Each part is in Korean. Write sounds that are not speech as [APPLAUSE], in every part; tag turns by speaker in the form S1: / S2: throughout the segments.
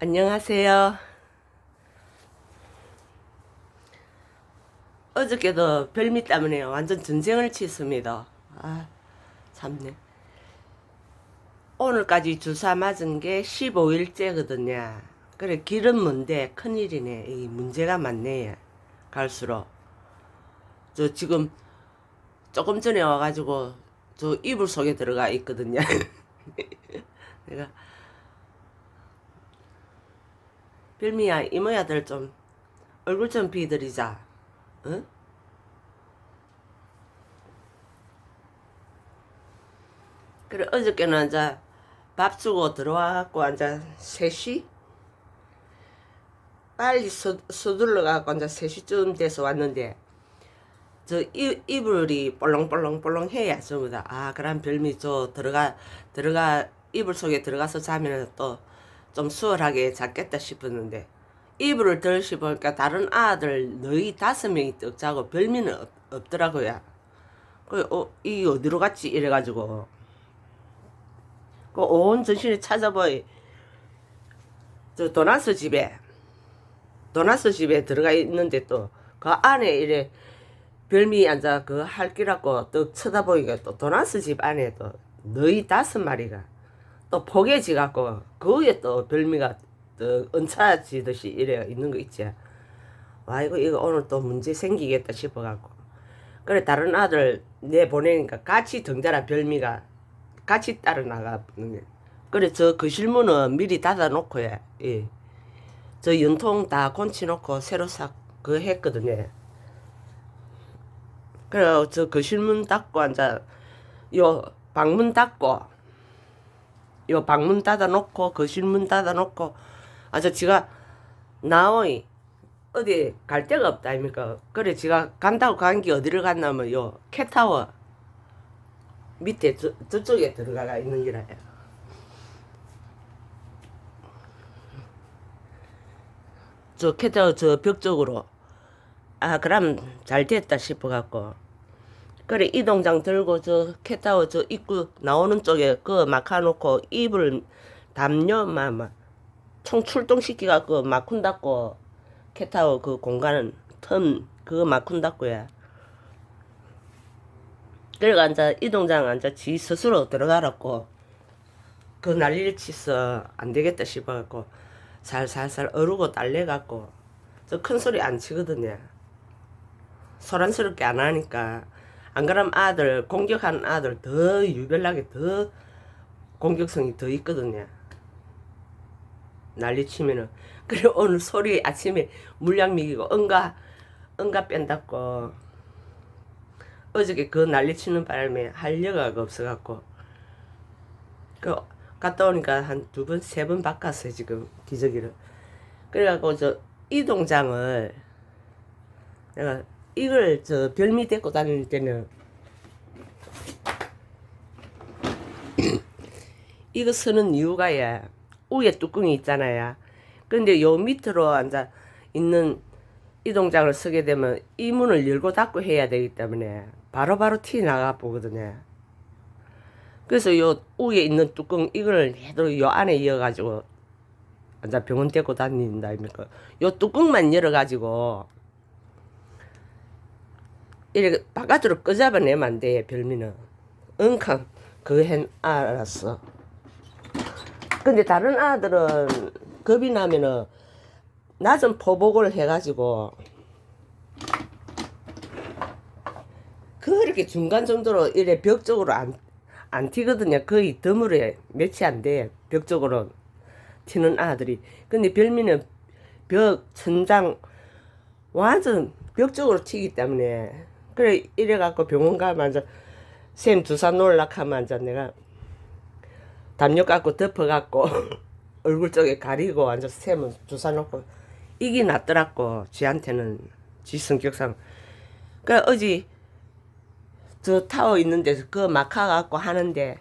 S1: 안녕하세요. 어저께도 별미 때문에 완전 전쟁을 치습니다. 아, 참네. 오늘까지 주사 맞은 게 15일째거든요. 그래, 길은 먼데 큰일이네. 이 문제가 많네. 갈수록. 저 지금 조금 전에 와가지고 저 이불 속에 들어가 있거든요. [LAUGHS] 내가 별미야 이모야들 좀 얼굴 좀 비드리자. 응? 그래 어저께는 앉아 밥 주고 들어와갖고 앉아 3시 빨리 서, 서둘러 갖고 앉아 3시쯤 돼서 왔는데 저 이, 이불이 볼렁볼렁볼렁 해야 전부 다. 아, 그럼 별미 저 들어가, 들어가, 이불 속에 들어가서 자면 또 좀 수월하게 잤겠다 싶었는데, 이불을 덜 씹으니까 다른 아들 너희 다섯 명이 떡 자고 별미는 없, 없더라고요. 그, 어, 이 어디로 갔지? 이래가지고. 그 온 전신을 찾아보이. 저 도나스 집에, 도나스 집에 들어가 있는데 또, 그 안에 이래, 별미 앉아 그 할기라고 또 쳐다보니까 또 도나스 집 안에 또 너희 다섯 마리가 또 포개지 갖고 거기에 또 별미가 또 은차지듯이 이래 있는 거 있지. 와 이거 이거 오늘 또 문제 생기겠다 싶어 갖고 그래 다른 아들 내 보내니까 같이 덩달아 별미가 같이 따라 나가는 게 그래 저 거실문은 미리 닫아 놓고 해. 예. 저 연통 다 곤치 놓고 새로 싹그 했거든요. 그래 저 거실문 닫고 앉아 요 방문 닫고 요 방문 닫아 놓고 거실문 닫아 놓고 아저 지가 나오이 어디 갈 데가 없다 아닙니까? 그래 지가 간다고 간 게 어디를 갔냐면 요 캣타워 밑에 저, 저쪽에 들어가 있는 기라요. 저 캣타워 저 벽 쪽으로 아 그럼 잘 됐다 싶어 갖고 그래 이동장 들고 저 캣타워 저 입구 나오는 쪽에 그 막아놓고 입을 담요 막총 출동시키 갖고 막훈 닫고 캣타워 그 공간은 틈 그거 막훈 닫고야. 그래가 앉아 이동장 앉아 지 스스로 들어가라고. 그 난리를 치서 안 되겠다 싶어 갖고 살살살 어르고 딸래 갖고 저 큰 소리 안 치거든요. 소란스럽게 안 하니까 안 그러면 아들 공격하는 아들 더 유별나게 더 공격성이 더 있거든요. 난리 치면은. [LAUGHS] 그래 오늘 소리 아침에 물량 미기고 응가 응가 뺀다고. 어저께 그 난리 치는 바람에 할 여가가 없어갖고. 그 갔다 오니까 한 두 번 세 번 바꿨어요 지금 기저귀를. 그래갖고 저 이동장을 내가 이걸 저 별미 데리고 다닐 때는 [CLEARS THROAT] 이거 쓰는 이유가 야 위에 뚜껑이 있잖아요. 근데 요 밑으로 앉아 있는 이동장을 쓰게 되면 이 문을 열고 닫고 해야 되기 때문에 바로바로 티 나가 보거든요. 그래서 요 위에 있는 뚜껑 이걸 해도 요 안에 이어가지고 앉아 병원 데리고 다닌다 아닙니까? 요 뚜껑만 열어가지고 이렇게 바깥으로 끄잡아내면 안 돼, 별미는. 응康, 그hen 알았어. 근데 다른 아들은 겁이 나면은 낮은 포복을 해가지고 그렇게 중간 정도로 이래 벽 쪽으로 안, 안 튀거든요. 거의 드물에 몇이 안 돼. 벽 쪽으로 튀는 아들이. 근데 별미는 벽, 천장 완전 벽 쪽으로 튀기 때문에 그래 이래갖고 병원 가면 이제 쌤 주사 놓으려고 하면 이제 내가 담요 갖고 덮어갖고 [LAUGHS] 얼굴 쪽에 가리고 앉아서 쌤은 주사 놓고. 이게 낫더라고 지한테는. 지 성격상. 그래 어제 저 타워 있는 데서 그 막아갖고 하는데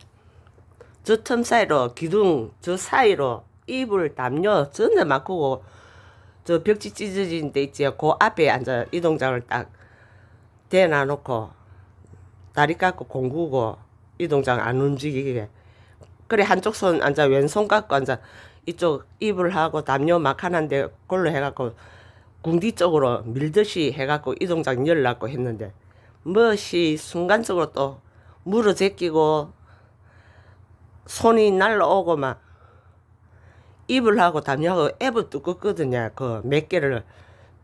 S1: 저 틈 사이로 기둥 저 사이로 이불 담요 전부 막고 저 벽지 찢어진 데 있지. 그 앞에 앉아 이동장을 딱 대 놔놓고 다리 깎고 공구고 이동장 안 움직이게 그래 한쪽 손 앉아 왼손 깎고 앉아 이쪽 이불하고 담요 막 하는데 걸로 해갖고 궁디 쪽으로 밀듯이 해갖고 이동장 열라고 했는데 무엇이 순간적으로 또 물어 제끼고 손이 날라오고 막 이불하고 담요하고 앱을 두껍거든요. 그 몇 개를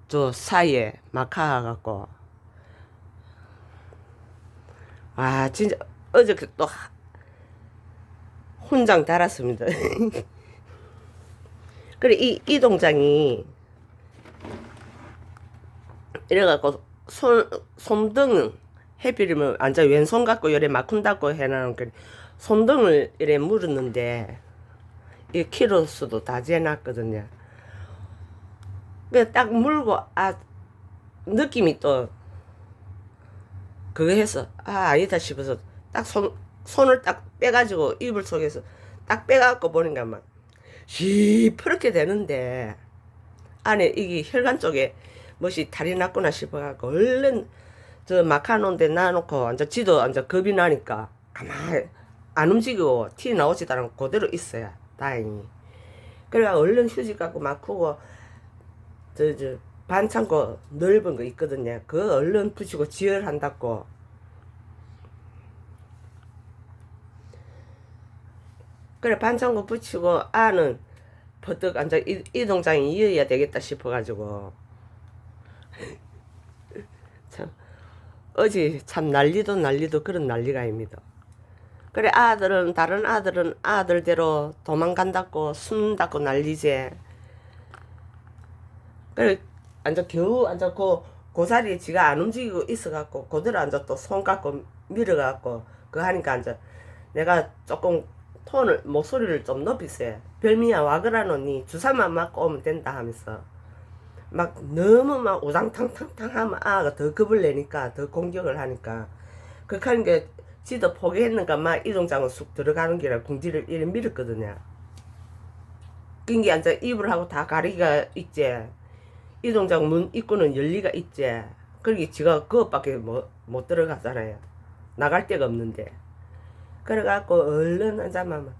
S1: 저 사이에 막아갖고 와 진짜 어저께 또 하- 혼장 달았습니다. [LAUGHS] 그래 이, 이 동장이 이래갖고 손 손등 해비리면 완전 왼손 갖고 요래 막힌다고 해놓은 그 손등을 이래 물었는데 이 키로수도 다 재놨거든요. 그딱 물고 아 느낌이 또 그거 해서 아 아니다 싶어서 딱 손 손을 딱 빼가지고 이불 속에서 딱 빼갖고 보니까 막. 시퍼렇게 되는데 안에 이게 혈관 쪽에 무엇이 탈이 났구나 싶어갖고 얼른 저 막아놓은데 놔놓고 완전 지도 완전 겁이 나니까 가만히 안 움직이고 티 나오지도 않고 그대로 있어야 다행히. 그래 얼른 휴지 갖고 막고 저저 반창고 넓은 거 있거든요 그거 얼른 붙이고 지혈한다고 그래 반창고 붙이고 아는 버뜩 앉아 이, 이 동장이 이어야 되겠다 싶어가지고 [LAUGHS] 참 어제 참 난리도 난리도 그런 난리가 아닙니다. 그래 아들은 다른 아들은 아들대로 도망간다고 숨다고 난리지. 그래 앉아 겨우 앉아 그, 그 지가 안 움직이고 있어갖고 그대로 앉아 또 손 갖고 밀어갖고 그거 하니까 앉아 내가 조금 톤을 목소리를 좀 높이세. 별미야 와 그러노니 주사만 맞고 오면 된다 하면서 막 너무 막 우당탕탕탕 하면 아가 더 겁을 내니까 더 공격을 하니까 그렇게 하는 게 지도 포기했는가 막 이동장은 쑥 들어가는 길에 궁지를 이래 밀었거든요. 낑기 앉아 이불 하고 다 가리가 있지. 이동장 문 입구는 열리가 있지. 그러기 지가 그것밖에 못, 못 들어가잖아요. 나갈 데가 없는데. 그래갖고 얼른 앉아만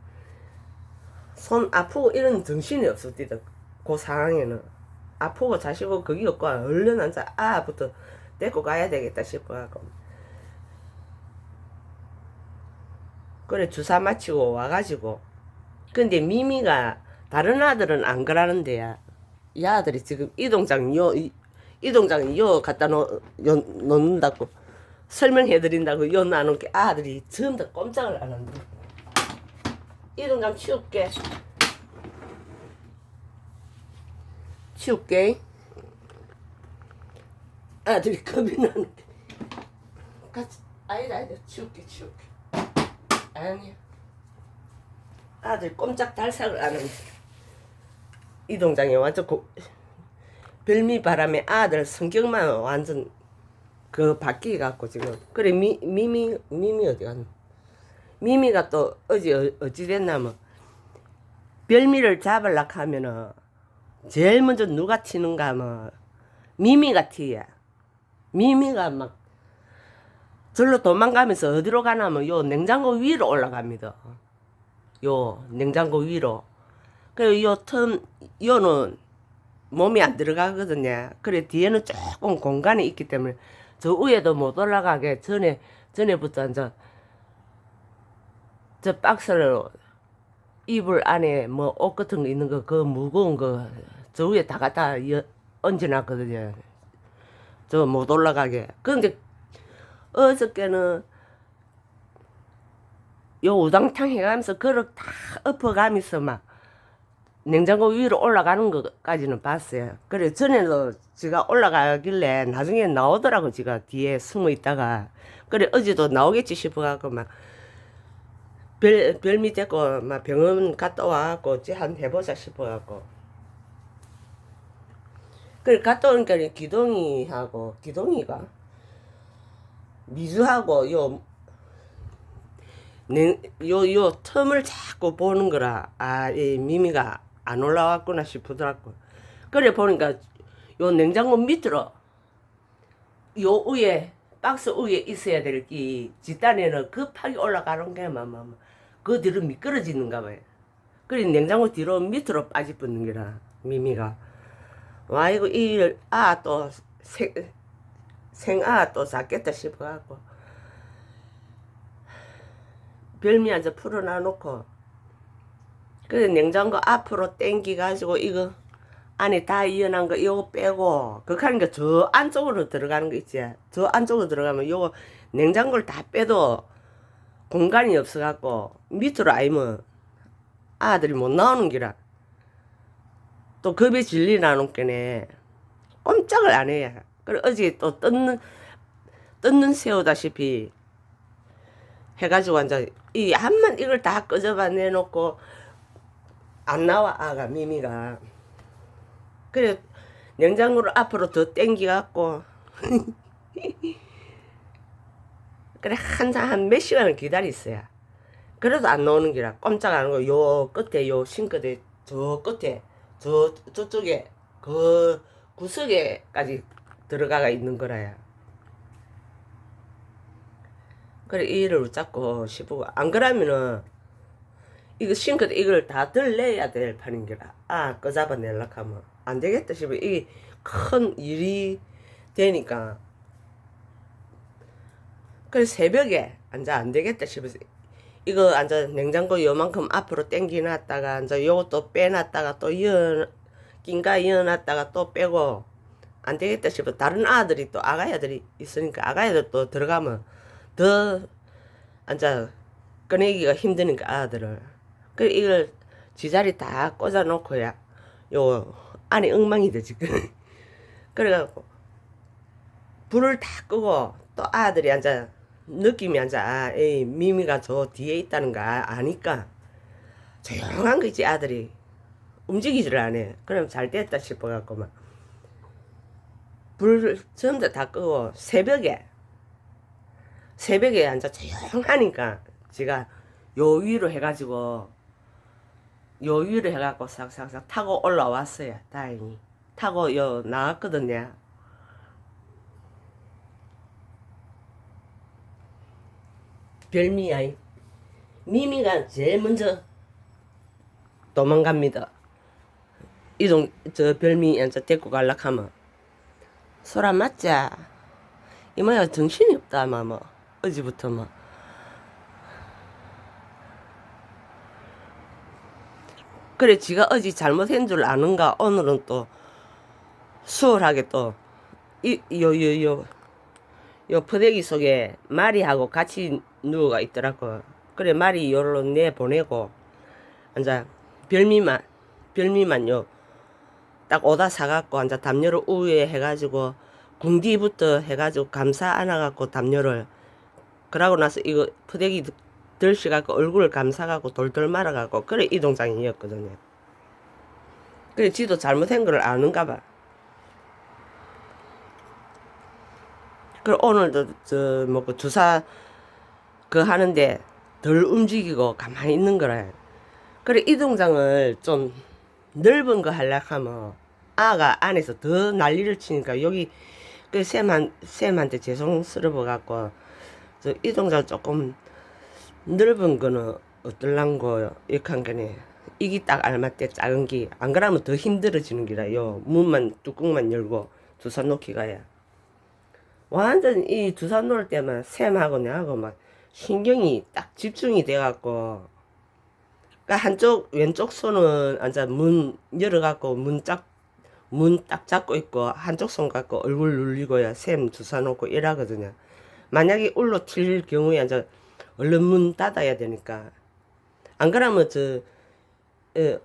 S1: 손 아프고 이런 정신이 없을 때다. 그 상황에는 아프고 자시고 거기 없고 얼른 앉아 아부터 데리고 가야 되겠다 싶어갖고 그래 주사 마치고 와가지고 근데 미미가 다른 아들은 안 그러는데야 이 아들이 지금 이 동장 요 이- 이 동장 요 갖다 놓, 요, 놓는다고 설명해드린다고 요 나눈 게 아들이 전부 다 꼼짝을 안 한다 이 동장 치울게. 치울게. 아들이 겁이 나는 게 같이 아니다 아니다. 치울게 치울게. 아니야. 아들 꼼짝 달싹을 안 하는데 이 동장에 완전 고, 별미 바람에 아들 성격만 완전 그 바뀌 갖고 지금. 그래 미, 미미 미미 어디 갔노? 미미가 또 어제 어- 어찌 됐냐면 별미를 잡으려 하면은 제일 먼저 누가 튀는가 하면 미미가 튀야. 미미가 막 절로 도망가면서 어디로 가냐면 요 냉장고 위로 올라갑니다. 요 냉장고 위로 그래 요틈 요는 몸이 안 들어가거든요. 그래 뒤에는 조금 공간이 있기 때문에 저 위에도 못 올라가게 전에 전에부터 이제 저 박스를 이불 안에 뭐 옷 같은 거 있는 거 그 무거운 거 저 위에 다 갖다 여- 얹어놨거든요. 저 못 올라가게. 근데 어저께는 요 우당탕 해가면서 그릇 다 엎어가면서 막 냉장고 위로 올라가는 것까지는 봤어요. 그래 전에도 제가 올라가길래 나중에 나오더라고 제가 뒤에 숨어 있다가 그래 어제도 나오겠지 싶어갖고 막 별 별미 데고 막 병원 갔다 와갖고 어찌 한 해보자 싶어갖고 그래 갔다 오니까 기동이하고 기동이가 미주하고 요 냉, 요, 요 틈을 자꾸 보는 거라, 아, 이 미미가 안 올라왔구나 싶더라고. 그래 보니까 요 냉장고 밑으로, 요 위에, 박스 위에 있어야 될이 집단에는 급하게 올라가는 게, 막, 막, 막, 그 뒤로 미끄러지는가 봐요. 그래 냉장고 뒤로 밑으로 빠지 붙는 기라 미미가 와 이거 이아또 생아 또 작겠다 싶어갖고 별미 앉아 풀어놔 놓고 그래 냉장고 앞으로 땡기 가지고 이거 안에 다 이어난 거 이거 빼고 극하는 게 저 안쪽으로 들어가는 거 있지? 저 안쪽으로 들어가면 요거 냉장고를 다 빼도 공간이 없어갖고 밑으로 아니면 아들이 못 나오는 기라. 또 급이 진리 나는 게네. 꼼짝을 안 해요 그래 어제 또 뜯는 뜯는 새우다시피 해가지고 완전 이 한만 이걸 다 끄집어 내놓고 안 나와 아가 미미가. 그래 냉장고를 앞으로 더 땡기갖고. [LAUGHS] 그래 한참 한 몇 시간을 기다렸어요 그래도 안 나오는 기라 꼼짝 안 하고 요 끝에 요 싱크대 저 끝에 저 저쪽에 그 구석에까지 들어가가 있는 거라야. 그래 이 일을 붙잡고 싶고 안 그러면은 이거 싱크대 이걸 다 들내야 될 판인 게라. 아 꺼잡아 내려고 하면 안 되겠다 싶어. 이게 큰 일이 되니까. 그래 새벽에 앉아 안 되겠다 싶어서 이거 앉아 냉장고 요만큼 앞으로 당기 놨다가 앉아 요것도 빼놨다가 또 이어 낀가 이어놨다가 또 빼고 안 되겠다 싶어. 다른 아들이 또 아가야들이 있으니까 아가야들 또 들어가면 더 앉아 꺼내기가 힘드니까 아들을 그래 이걸 지자리 다 꽂아 놓고야 요 안에 엉망이 돼 지금. [LAUGHS] 그래갖고 불을 다 끄고 또 아들이 앉아 느낌이 앉아 아, 에이 미미가 저 뒤에 있다는 거 아- 아니까 조용한 거지 아들이. 움직이지를 않아. 그럼 잘 됐다 싶어갖고 막 불을 전부 다 끄고 새벽에 새벽에 앉아 조용하니까 지가 요 위로 해가지고 요 위로 해갖고 싹싹싹 타고 올라왔어요 다행히. 타고 요 나왔거든요. 별미야. 미미가 제일 먼저 도망갑니다. 이동 저 별미 앉아 데리고 갈락 하면 소라 맞자. 이모야 정신이 없다 뭐 어제부터 뭐 그래 지가 어제 잘못한 줄 아는가? 오늘은 또 수월하게 또 이 요 요 요 요 퍼대기 속에 마리하고 같이 누워가 있더라고. 그래 마리 요로 내 보내고 앉아. 별미만 별미만 요. 딱 오다 사갖고 앉아 담요를 우에 해가지고 궁디부터 해가지고 감싸 안아갖고 담요를. 그러고 나서 이거 퍼대기 들씨갖고 얼굴을 감싸갖고 돌돌 말아갖고 그래 이 동작이었거든요. 그래 지도 잘못한 걸 아는가 봐. 그래 오늘도 저뭐 그 주사 그 하는데 덜 움직이고 가만히 있는 거래. 그래 이 동작을 좀 넓은 거 하려고 하면 아가 안에서 더 난리를 치니까 여기 그 쌤한 쌤한테 죄송스러워 갖고 저이 동작 조금 넓은 거는 어떨랑고 이렇게 한 거네. 이게 딱 알맞대 작은 게. 안 그러면 더 힘들어지는 기라. 요 문만 뚜껑만 열고 주사 놓기가야. 완전 이 주사 놓을 때만 쌤하고 내하고 막 신경이 딱 집중이 돼갖고. 그러니까 한쪽 왼쪽 손은 앉아 문 열어갖고 문짝 문 딱 잡고 있고 한쪽 손 갖고 얼굴 눌리고야 샘 주사 놓고 이러거든요. 만약에 울로 튈 경우에 앉아 얼른 문 닫아야 되니까. 안 그러면 저그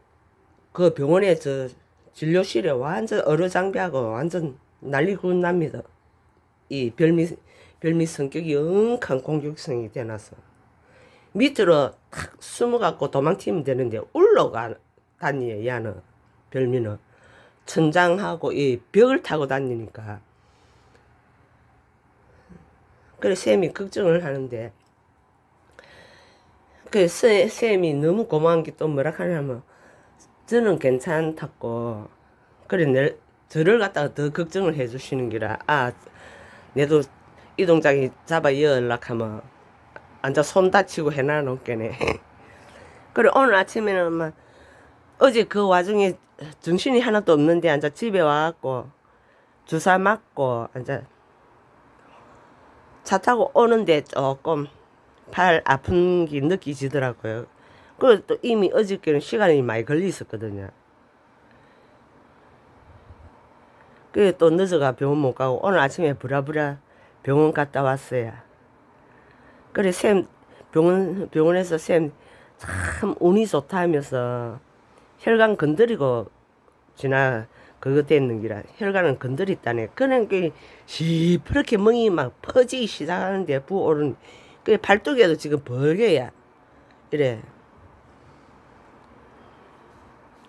S1: 병원에 저 진료실에 완전 어려 장비하고 완전 난리고 납니다. 이 별미 별미 성격이 엄한 공격성이 되나서. 밑으로 탁 숨어갖고 도망치면 되는데 울러가 다니요 야는 별미는. 천장하고 이 벽을 타고 다니니까. 그래 쌤이 걱정을 하는데 그 쌤- 쌤이 너무 고마운 게 또 뭐라 하냐면 저는 괜찮다고. 그래 내, 저를 갖다가 더 걱정을 해주시는 기라. 아 내도 이 동작이 잡아 이어려고 하면 앉아 손 다치고 해놔 놓겠네. [LAUGHS] 그래 오늘 아침에는 막 어제 그 와중에 정신이 하나도 없는데 앉아 집에 와갖고 주사 맞고 앉아 차 타고 오는데 조금 팔 아픈 게 느끼지더라고요. 그리고 또 이미 어저께는 시간이 많이 걸리 있었거든요. 그래 또 늦어가 병원 못 가고 오늘 아침에 부랴부랴 병원 갔다 왔어요. 그래 쌤 병원 병원에서 쌤 참 운이 좋다 하면서 혈관 건드리고 지나 그거 됐는 기라 혈관은 건드렸다네. 그런 게 시퍼렇게 멍이 막 퍼지기 시작하는데 부어오른 그 발톱에도 지금 벌게야. 이래.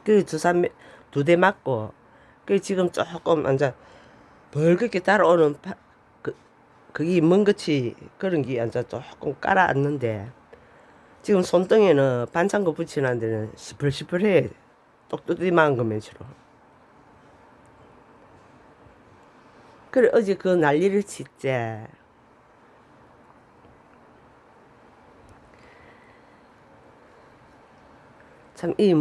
S1: 그 주사 두 대 맞고 그 지금 조금 앉아 벌겋게 따라오는 파, 그 그게 먼것이 그런 게 앉아 조금 깔아앉는데 지금 손등에는 반창고 붙이는 데는 시플시플해. 똑똑이만 거면 주로. 그래 어제 그 난리를 치재 참 이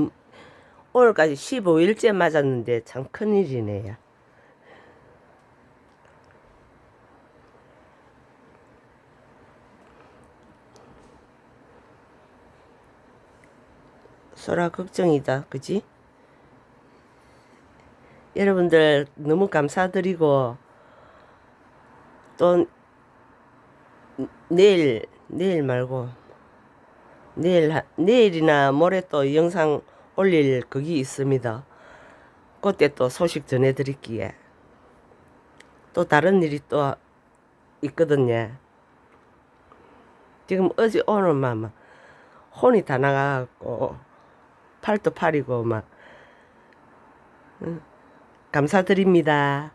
S1: 오늘까지 15일째 맞았는데 참 큰일이네요. 소라 걱정이다. 그지? 여러분들 너무 감사드리고 또 내일 내일 말고 내일 하- 내일이나 모레 또 영상 올릴 그게 있습니다. 그때 또 소식 전해드릴기에 또 다른 일이 또 있거든요. 지금 어제 오늘만 막 혼이 다 나가갖고 팔도 팔이고 막 응. 감사드립니다.